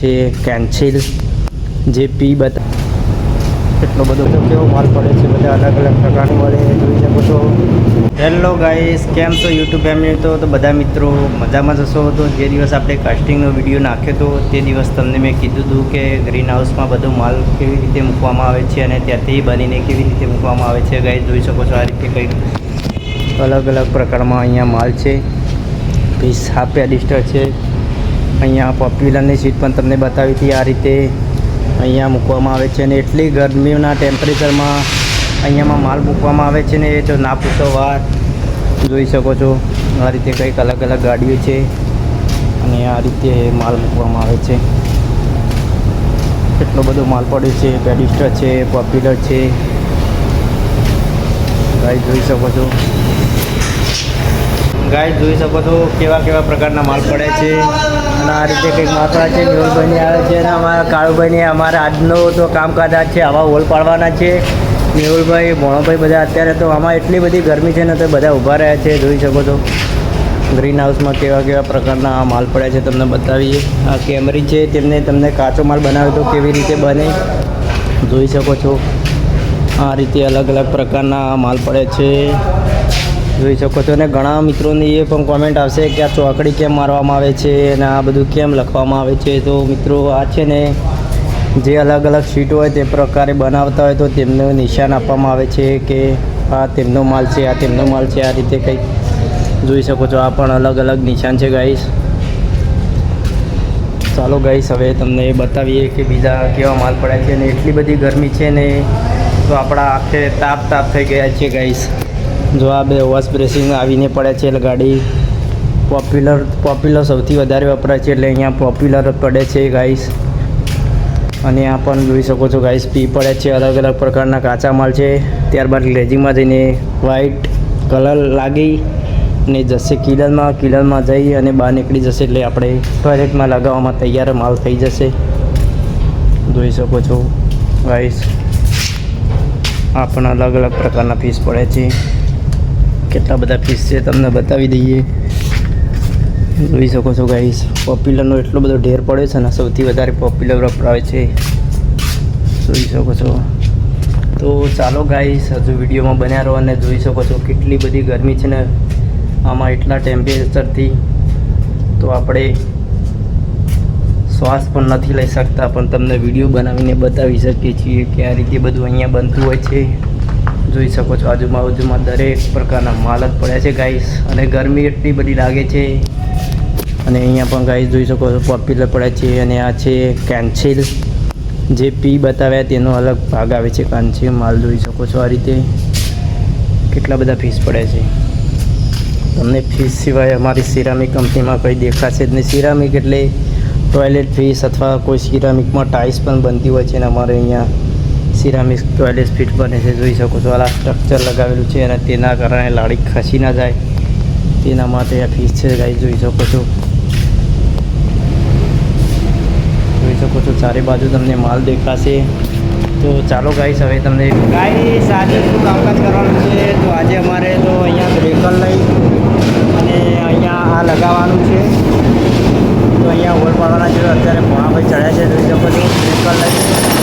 છે કેન્સિલ જે પી બતા એટલો બધો તો કેવો માલ પડે છે, બધા અલગ અલગ પ્રકારનું મળે જોઈ શકો છો હેલો ગાઈસ કેમ છો યુટ્યુબ ફેમિલી તો તો બધા મિત્રો, મજામાં જશો તો જે દિવસ આપણે કાસ્ટિંગનો વીડિયો નાખ્યો તો, તે દિવસ તમને મેં કીધું હતું કે ગ્રીન હાઉસમાં બધો માલ કેવી રીતે મૂકવામાં આવે છે અને ત્યાંથી બનીને કેવી રીતે મૂકવામાં આવે છે ગાઈસ જોઈ શકો છો આ રીતે કંઈક અલગ અલગ પ્રકારમાં અહીંયા માલ છે. પીસ હાફ પેડિસ્ટર છે. અહીંયા પોપ્યુલરની સીટ પણ તમને બતાવી હતી આ રીતે અહીંયા મૂકવામાં આવે છે અને એટલી ગરમીના ટેમ્પરેચરમાં અહીંયામાં માલ મૂકવામાં આવે છે ને એ તો ના પૂછો વાત. જોઈ શકો છો, આ રીતે કંઈક અલગ અલગ ગાડીઓ છે અને આ રીતે માલ મૂકવામાં આવે છે. એટલો બધો માલ પડ્યો છે, પેડિસ્ટર છે, પોપ્યુલર છે. ગાઈ જોઈ શકો છો. ગાય જોઈ શકો છો કેવા કેવા પ્રકારના માલ પડે છે. અને આ રીતે કંઈક માથા છે, મેહુલભાઈની આવે છે અને અમારા કાળુભાઈને અમારા આજનો તો કામકાજ આ છે, આવા હોલ પાડવાના છે. મેહુલભાઈ ભોણોભાઈ બધા અત્યારે તો આમાં એટલી બધી ગરમી છે ને તો બધા ઊભા રહ્યા છે, જોઈ શકો છો. ગ્રીન હાઉસમાં કેવા કેવા પ્રકારના માલ પડ્યા છે તમને બતાવીએ. આ કેમરી છે, તેમને તમને કાચો માલ બનાવ્યો તો કેવી રીતે બને, જોઈ શકો છો. આ રીતે અલગ અલગ પ્રકારના માલ પડે છે. જોઈ શકો છો. અને ઘણા મિત્રોની એ પણ કોમેન્ટ આવશે કે આ ચોકડી કેમ મારવામાં આવે છે અને આ બધું કેમ લખવામાં આવે છે. તો મિત્રો, આ છે ને જે અલગ અલગ શીટ હોય તે પ્રકારે બનાવતા હોય તો તેમનું નિશાન આપવામાં આવે છે કે આ તેમનો માલ છે, આ તેમનો માલ છે. આ રીતે કંઈક જોઈ શકો છો. આ પણ અલગ અલગ નિશાન છે ગાઈસ ચાલો ગાઈસ હવે તમને બતાવીએ કે બીજા કેવા માલ પડ્યા છે. અને એટલી બધી ગરમી છે ને, તો આપણા આખે તાપ તાપ થઈ ગયા છે ગાઈસ જો આ બે વોશ બ્રેસિંગ આવીને પડે છે, એટલે ગાડી પોપ્યુલર પોપ્યુલર સૌથી વધારે વપરાય છે, એટલે અહીંયા પોપ્યુલર પડે છે ગાઈસ અને આ પણ જોઈ શકો છો ગાઈસ પી પડે છે, અલગ અલગ પ્રકારના કાચા માલ છે. ત્યારબાદ ગ્લેઝિંગમાં જઈને વ્હાઈટ કલર લાગી ને જશે કિલરમાં કિલરમાં જઈ અને બહાર નીકળી જશે, એટલે આપણે ટોયલેટમાં લગાવવામાં તૈયાર માલ થઈ જશે. જોઈ શકો છો ગાઈસ આ પણ અલગ અલગ પ્રકારના ફીસ પડે છે. કેટલા બધા ફિશ છે તમને બતાવી દઈએ. જોઈ શકો છો ગાઈસ પોપ્યુલરનો એટલો બધો ઢેર પડ્યો છે ને, સૌથી વધારે પોપ્યુલર વપરાય છે. જોઈ શકો છો. તો ચાલો ગાઈસ હજુ વિડીયોમાં બન્યા રહો અને જોઈ શકો છો કેટલી બધી ગરમી છે ને, આમાં એટલા ટેમ્પરેચરથી તો આપણે શ્વાસ પણ નથી લઈ શકતા, પણ તમને વીડિયો બનાવીને બતાવી શકીએ છીએ કે આ રીતે બધું અહીંયા બનતું હોય છે. જોઈ શકો છો. આજુબાજુમાં દરેક પ્રકારના માલ જ પડ્યા છે ગાઈસ અને ગરમી એટલી બધી લાગે છે. અને અહીંયા પણ ગાઈસ જોઈ શકો છો પોપ્યુલર પડ્યા છે. અને આ છે કેન્સિલ જે પી બતાવ્યા તેનો અલગ ભાગ આવે છે કાંચી માલ. જોઈ શકો છો આ રીતે કેટલા બધા ફીસ પડે છે. તમને ફીસ સિવાય અમારી સિરામિક કંપનીમાં કંઈ દેખાશે જ નહીં. સિરામિક એટલે ટોયલેટ ફીસ અથવા કોઈ સિરામિકમાં ટાઇલ્સ પણ બનતી હોય છે અને અમારે અહીંયા. સિરામિક ટોયલેટ ફીટ બને છે, જોઈ શકો છો. આ સ્ટ્રક્ચર લગાવેલું છે અને તેના કારણે લાડી ખસી ના જાય. તેના માટે આ ફીસ છે ગાઈ જોઈ શકો છો. જોઈ શકો છો, ચારે બાજુ તમને માલ દેખાશે. તો ચાલો ગાઈસ હવે તમને ગાઈસ આજે શું કામકાજ કરવાનું છે. તો આજે અમારે તો અહીંયા બ્રેકર લઈ અને અહીંયા આ લગાવવાનું છે. તો અહીંયા હોલ પાડવાના છે અત્યારે અત્યારે ભોણાભાઈ ચડ્યા છે, જોઈ શકો છો. બ્રેકર લઈ.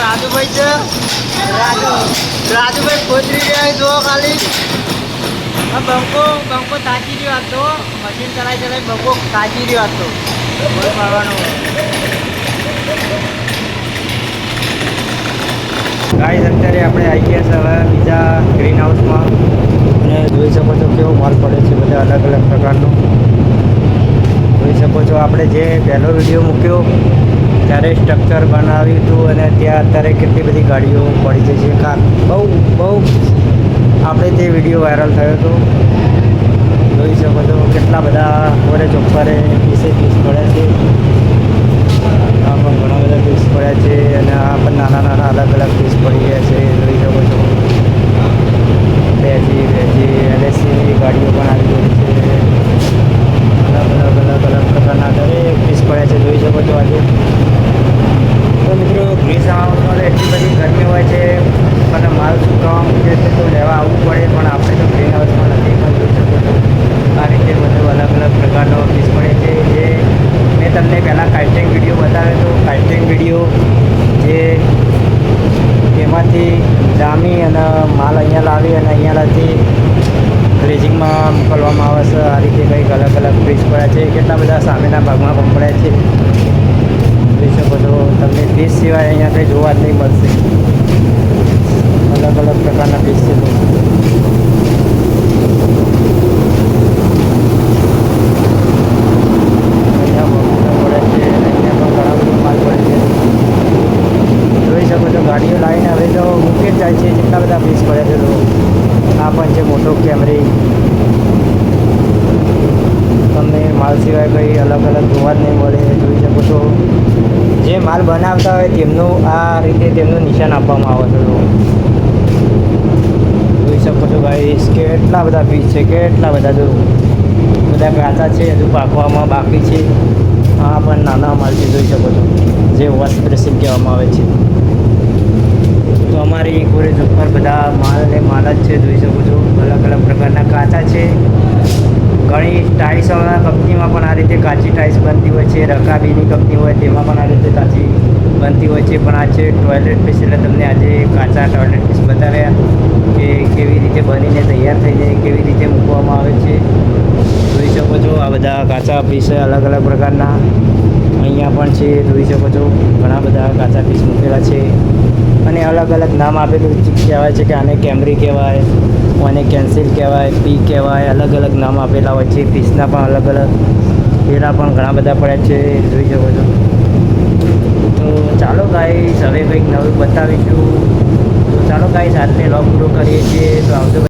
રાજુભાઈ છે. રાજુ રાજુભાઈ ખોજરી રહ્યા જો ખાલી. બંકો બંકો તાકી રહ્યો હતો મશીન ચલાવી ચલાવી બંકો તાકી રહ્યો હતો હોલ મારવાનો. ગાઈસ અત્યારે આપણે આવી ગયા છે હવે બીજા ગ્રીન હાઉસમાં અને જોઈ શકો છો કેવો માલ પડે છે બધા અલગ અલગ પ્રકારનો. જોઈ શકો છો આપણે જે પહેલો વીડિયો મૂક્યો ત્યારે સ્ટ્રક્ચર બનાવ્યું હતું અને ત્યાં અત્યારે કેટલી બધી ગાડીઓ પડી છે. કાર બહુ બહુ આપણે તે વીડિયો વાયરલ થયો હતો જોઈ શકો છો કેટલા બધા ઓરે ચોપ્પરે પીસે પીસ પડે છે. આ પણ ઘણા બધા પીસ પડ્યા છે અને આ પણ નાના નાના અલગ અલગ પીસ પડી ગયા છે, જોઈ શકો છો. જામી અને માલ અહીંયા લાવી અને અહીંયાથી ફ્રીઝિંગમાં મોકલવામાં આવે છે. આ રીતે કંઈક અલગ અલગ ફ્રીજ પડ્યા છે. કેટલા બધા સામેના ભાગમાં પણ પડ્યા છે. જોઈ શકો છો તમને ફીસ સિવાય અહીંયા કંઈ જોવા જ નહીં મળશે. અલગ અલગ પ્રકારના ફીસ છે તો અહીંયા બહુ બધા પડે છે અને અહીંયા પણ ઘણા બધો માલ પડે છે જોઈ શકો છો ગાડીઓ લાવીને હવે તો મૂકે જ જાય છે જેટલા બધા પીસ પડે છે તો આ પણ છે મોટો કેમરી તમને માલ સિવાય કંઈ અલગ અલગ જોવા જ નહીં મળે જોઈ શકો છો. જે માલ બનાવતા હોય તેમનું આ રીતે તેમનું નિશાન આપવામાં આવે છે. જોઈ શકો છો ભાઈ કેટલા બધા પીસ છે, કેટલા બધા જો બધા કાચા છે, હજુ પાકવામાં બાકી છે. આ પણ નાના માલ છે, જોઈ શકો છો. જે વોશ પ્રેસિંગ કહેવામાં આવે છે. તો અમારી કોરેજ ઉપર બધા માલ અને માલ જ છે, જોઈ શકો છો. અલગ અલગ પ્રકારના કાચા છે. ઘણી ટાઇલ્સવાળા કંપનીમાં પણ આ રીતે કાચી ટાઇલ્સ બનતી હોય છે, રકાબીની કંપની હોય, તેમાં પણ આ રીતે કાચી બનતી હોય છે. પણ આ છે ટોયલેટ પીસ એટલે તમને આજે કાચા ટોયલેટ પીસ બતાવ્યા કે કેવી રીતે બનીને તૈયાર થઈને કેવી રીતે મૂકવામાં આવે છે. જોઈ શકો છો, આ બધા કાચા પીસ અલગ અલગ પ્રકારના અહીંયા પણ છે. જોઈ શકો છો, ઘણા બધા કાચા પીસ મૂકેલા છે. અને અલગ અલગ નામ આપેલું કહેવાય છે કે આને કેમરી કહેવાય, આને કેન્સિલ કહેવાય, પી કહેવાય, અલગ અલગ નામ આપેલા હોય છે. પીસના પણ અલગ અલગ પેલા પણ ઘણા બધા પડ્યા છે. જોઈ શકો છો. તો ચાલો ગાઈસ હવે કંઈક નવું બતાવીશું. તો ચાલો ગાઈસ આજને લોગ પૂરો કરીએ છીએ. તો આવજો